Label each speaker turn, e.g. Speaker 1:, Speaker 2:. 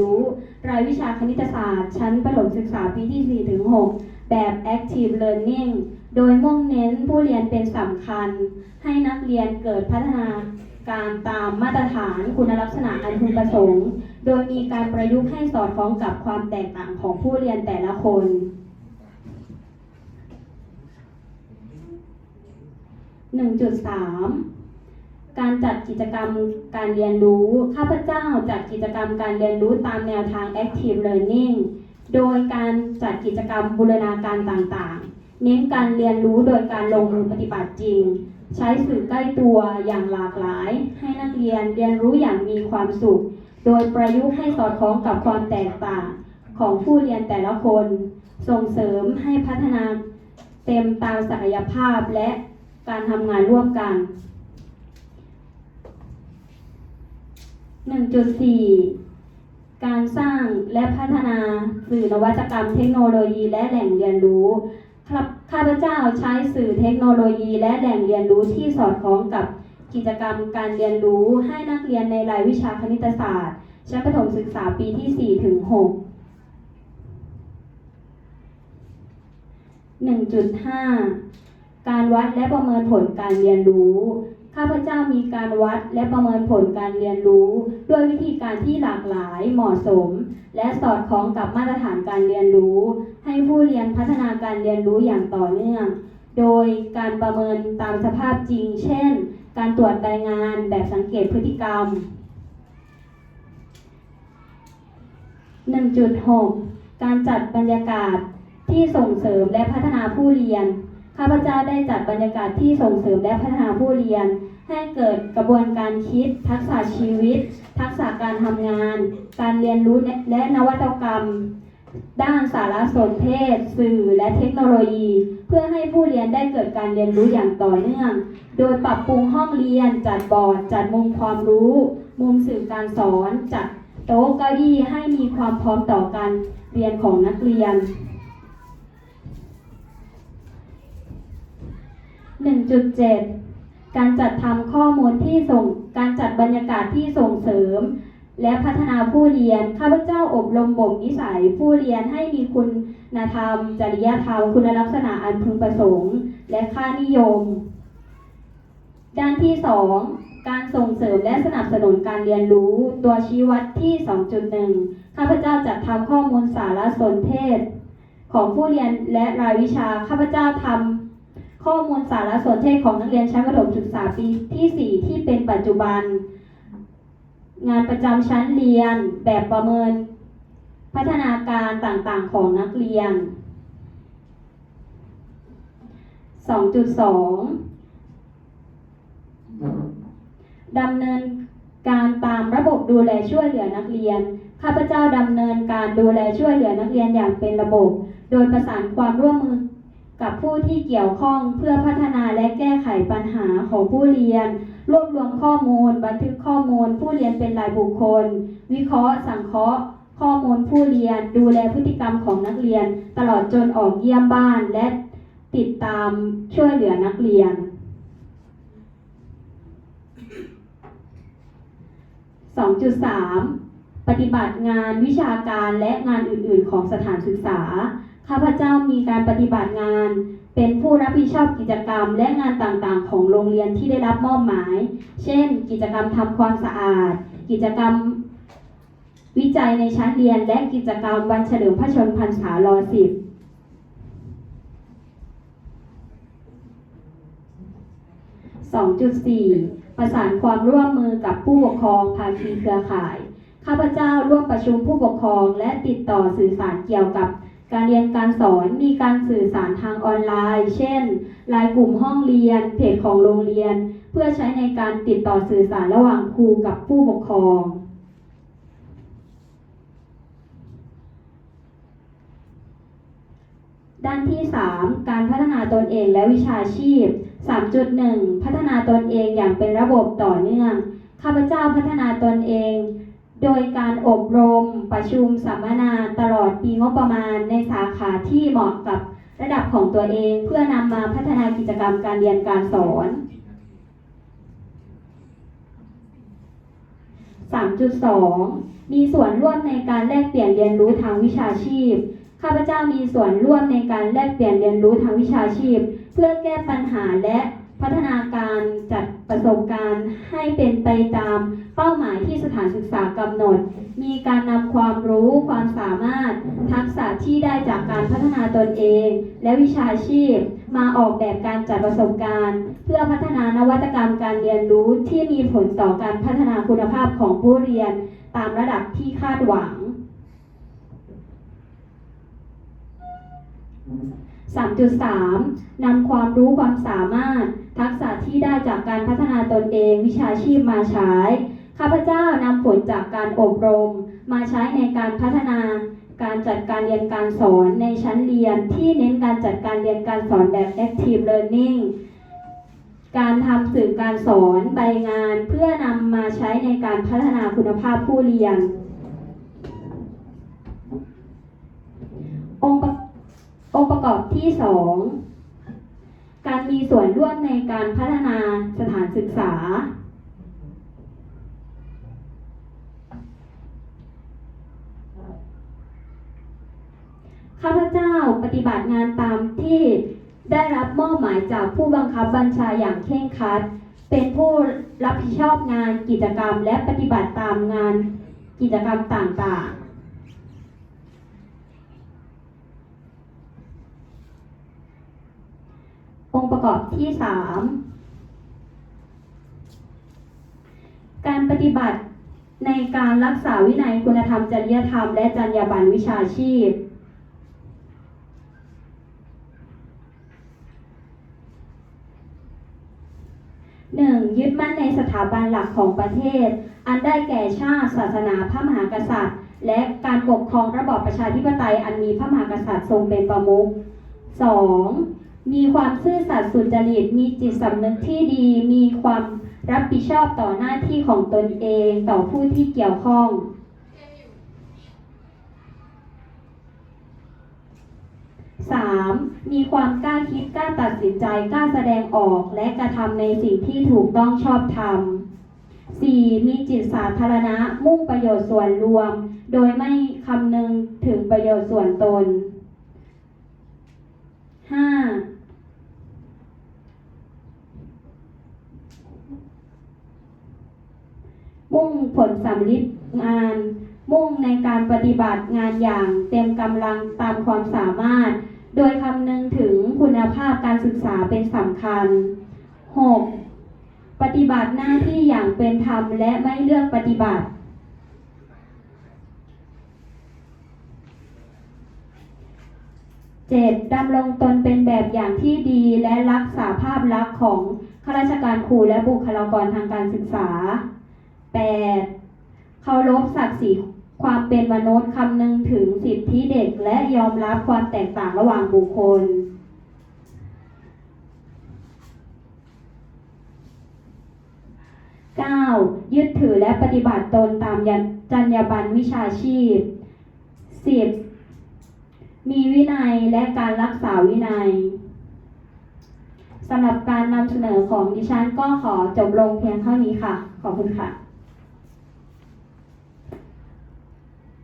Speaker 1: รู้รายวิชาคณิตศาสตร์ ชั้นประถมศึกษาปีที่ 4 ถึง 6 แบบ Active Learning โดยมุ่งเน้นผู้เรียนเป็นสำคัญ ให้นักเรียนเกิดพัฒนาการตามมาตรฐานคุณลักษณะอันพึงประสงค์ โดยมีการประยุกต์ให้สอดคล้องกับความแตกต่างของผู้เรียนแต่ละคน1.3 การจัดกิจกรรมการเรียนรู้ ข้าพเจ้าจัดกิจกรรมการเรียนรู้ตามแนวทาง Active Learning โดยการจัดกิจกรรมบูรณาการต่างๆ เน้นการเรียนรู้โดยการลงมือปฏิบัติจริง ใช้สื่อใกล้ตัวอย่างหลากหลาย ให้นักเรียนเรียนรู้อย่างมีความสุข โดยประยุกต์ให้สอดคล้องกับความแตกต่าง ของผู้เรียนแต่ละคน ส่งเสริมให้พัฒนาเต็มตามศักยภาพและการทำงานร่วมกัน 1.4 การสร้างและพัฒนาสื่อนวัตกรรมเทคโนโลยีและแหล่งเรียนรู้ครับข้าพเจ้าใช้สื่อเทคโนโลยีและแหล่งเรียนรู้ที่สอดคล้องกับกิจกรรมการเรียนรู้ให้นักเรียนในรายวิชาคณิตศาสตร์ ชั้นประถมศึกษาปีที่ 4 ถึง 6 1.5 การวัดและประเมินผลการเรียนรู้ ข้าพเจ้ามีการวัดและประเมินผลการเรียนรู้ ด้วยวิธีการที่หลากหลายเหมาะสม และสอดคล้องกับมาตรฐานการเรียนรู้ ให้ผู้เรียนพัฒนาการเรียนรู้อย่างต่อเนื่อง โดยการประเมินตามสภาพจริง เช่น การตรวจรายงานแบบสังเกตพฤติกรรม 1.6 การจัดบรรยากาศที่ส่งเสริมและพัฒนาผู้เรียน ข้าพเจ้าได้จัดบรรยากาศที่ส่งเสริมและพัฒนาผู้เรียน ให้เกิดกระบวนการคิด ทักษะชีวิต ทักษะการทำงาน การเรียนรู้และนวัตกรรม ด้านสารสนเทศ สื่อและเทคโนโลยี เพื่อให้ผู้เรียนได้เกิดการเรียนรู้อย่างต่อเนื่อง โดยปรับปรุงห้องเรียน จัดบอร์ด จัดมุมความรู้ มุมสื่อการสอน จัดโต๊ะเก้าอี้ให้มีความพร้อมต่อการเรียนของนักเรียน 1.7 การจัดทำข้อมูลที่ส่ง การจัดบรรยากาศที่ส่งเสริม และพัฒนาผู้เรียน ข้าพเจ้าอบรมบ่มนิสัย ผู้เรียนให้มีคุณธรรม จริยธรรม คุณลักษณะอันพึงประสงค์ และค่านิยม ด้านที่ 2 การส่งเสริมและสนับสนุนการเรียนรู้ ตัวชี้วัดที่ 2.1 ข้าพเจ้าจัดทำข้อมูลสารสนเทศ ของผู้เรียนและรายวิชา ข้าพเจ้าทำ ข้อมูลสารสนเทศของนักเรียนชั้นประถมศึกษาปีที่ 4 ที่เป็นปัจจุบัน งานประจำชั้นเรียน แบบประเมิน พัฒนาการต่างๆของนักเรียน 2.2 ดำเนินการตามระบบดูแลช่วยเหลือนักเรียน ข้าพเจ้าดำเนินการดูแลช่วยเหลือนักเรียนอย่างเป็นระบบ โดยประสานความร่วมมือ กับผู้ที่เกี่ยวข้องเพื่อพัฒนาและแก้ไขปัญหาของผู้เรียน รวบรวมข้อมูล บันทึกข้อมูล ผู้เรียนเป็นรายบุคคล วิเคราะห์ สังเคราะห์ ข้อมูลผู้เรียน ดูแลพฤติกรรมของนักเรียน ตลอดจนออกเยี่ยมบ้านและติดตามช่วยเหลือนักเรียน 2.3 ปฏิบัติงานวิชาการและงานอื่น ๆ ของสถานศึกษา ข้าพเจ้ามีการปฏิบัติงาน เป็นผู้รับผิดชอบกิจกรรม และงานต่างๆ ของโรงเรียนที่ได้รับมอบหมาย เช่น กิจกรรมทำความสะอาด กิจกรรมวิจัยในชั้นเรียน และกิจกรรมวันเฉลิมพระชนมพรรษารอสิบ2.4 ประสานความร่วมมือกับผู้ปกครองภาคีเครือข่าย ข้าพเจ้าร่วมประชุมผู้ปกครองและติดต่อสื่อสารเกี่ยวกับ การเรียนการสอนมีการสื่อสารทางออนไลน์ เช่นไลน์กลุ่มห้องเรียน เพจของโรงเรียน เพื่อใช้ในการติดต่อสื่อสารระหว่างครูกับผู้ปกครอง ด้านที่ 3 การพัฒนาตนเองและวิชาชีพ 3.1 พัฒนาตนเองอย่างเป็นระบบต่อเนื่อง ข้าพเจ้าพัฒนาตนเอง โดยการอบรมประชุมสัมมนาตลอดปีงบประมาณในสาขาที่เหมาะกับระดับของตัวเอง เพื่อนำมาพัฒนากิจกรรมการเรียนการสอน 3.2 มีส่วนร่วมในการแลกเปลี่ยนเรียนรู้ทางวิชาชีพ ข้าพเจ้ามีส่วนร่วมในการแลกเปลี่ยนเรียนรู้ทางวิชาชีพ เพื่อแก้ปัญหาและพัฒนาการจัด ประสบการณ์ให้เป็นไปตามเป้าหมายที่สถานศึกษากำหนด มีการนำความรู้ความสามารถ ทักษะที่ได้จากการพัฒนาตนเอง และวิชาชีพ มาออกแบบการจัดประสบการณ์ เพื่อพัฒนานวัตกรรมการเรียนรู้ที่มีผลต่อการพัฒนาคุณภาพของผู้เรียน ตามระดับที่คาดหวัง 3.3 นำความรู้ความสามารถ ทักษะที่ได้จากการพัฒนาตนเองวิชาชีพมาใช้ ข้าพเจ้านำผลจากการอบรม มาใช้ในการพัฒนาการจัดการเรียนการสอนในชั้นเรียนที่เน้นการจัดการเรียนการสอนแบบ active learning การทำสื่อการสอนใบงาน เพื่อนำมาใช้ในการพัฒนาคุณภาพผู้เรียน อง ค์ประองค์ประกอบที่ 2 การมีส่วนร่วมในการพัฒนาสถานศึกษา ข้าพเจ้าปฏิบัติงานตามที่ได้รับมอบหมายจากผู้บังคับบัญชาอย่างเคร่งครัด เป็นผู้รับผิดชอบงานกิจกรรมและปฏิบัติตามงานกิจกรรมต่างๆ อง ค์ประกอบที่ 3 การปฏิบัติในการรักษาวินัยคุณธรรมจริยธรรม และจรรยาบรรณวิชาชีพหนึ่งยึดมั่นในสถาบันหลักของประเทศ อันได้แก่ชาติ ศาสนาพระมหากษัตริย์ และการปกครองระบอบประชาธิปไตยอันมีพระมหากษัตริย์ทรงเป็นประมุข 2. มีความซื่อสัตย์สุจริต มีจิตสำนึกที่ดี มีความรับผิดชอบต่อหน้าที่ของตนเองต่อผู้ที่เกี่ยวข้อง 3. มีความกล้าคิดกล้าตัดสินใจกล้าแสดงออกและกระทำในสิ่งที่ถูกต้องชอบธรรม 4. มีจิตสาธารณะมุ่งประโยชน์ส่วนรวม โดยไม่คำนึงถึงประโยชน์ส่วนตน 5. มุ่งผลสำลิดงาน มุ่งในการปฏิบัติงานอย่างเต็มกำลังตามความสามารถ โดยคำนึงถึงคุณภาพการศึกษาเป็นสำคัญ 6. ปฏิบัติหน้าที่อย่างเป็นธรรมและไม่เลือกปฏิบัติเจ็ดำรงตนเป็นแบบอย่างที่ดีและรักษาภาพลักษณ์ของข้าราชการครูและบุคลากรทางการศึกษา 8. เคารพศักดิ์ศรีความเป็นมนุษย์คำนึงถึงสิทธิเด็กและยอมรับความแตกต่างระหว่างบุคคล 9. ยึดถือและปฏิบัติตนตามยันจรรยาบรรณวิชาชีพ 10. มีวินัยและการรักษาวินัยสำหรับการนำเสนอของดิฉันก็ขอจบลงเพียงเท่านี้ค่ะ ขอบคุณค่ะ